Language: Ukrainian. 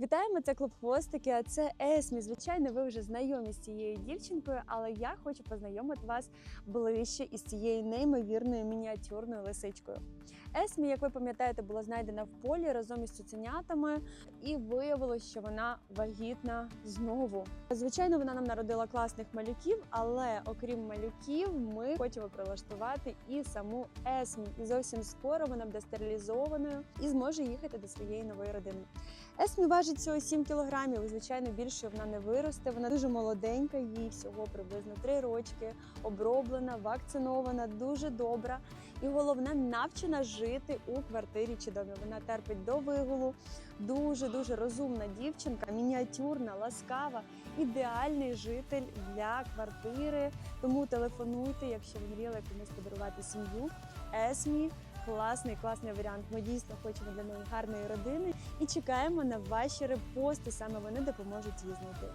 Вітаємо, це клуб хвостики. А це Есмі. Звичайно, ви вже знайомі з цією дівчинкою, але я хочу познайомити вас ближче із цією неймовірною мініатюрною лисичкою. Есмі, як ви пам'ятаєте, була знайдена в полі разом із цуценятами, і виявилось, що вона вагітна знову. Звичайно, вона нам народила класних малюків, але окрім малюків, ми хочемо прилаштувати і саму Есмі. І зовсім скоро вона буде стерилізованою і зможе їхати до своєї нової родини. Есмі важить всього 7 кілограмів. і, Звичайно, більше вона не виросте. Вона дуже молоденька, їй всього приблизно 3 рочки, оброблена, вакцинована, дуже добра. І головне, навчена жити у квартирі чи домі. Вона терпить до вигулу. Дуже дуже розумна дівчинка, мініатюрна, ласкава, ідеальний житель для квартири. Тому телефонуйте, якщо ви мріяли комусь подарувати сім'ю. Есмі класний, класний варіант. Ми дійсно хочемо для неї гарної родини і чекаємо на ваші репости. Саме вони допоможуть її знайти.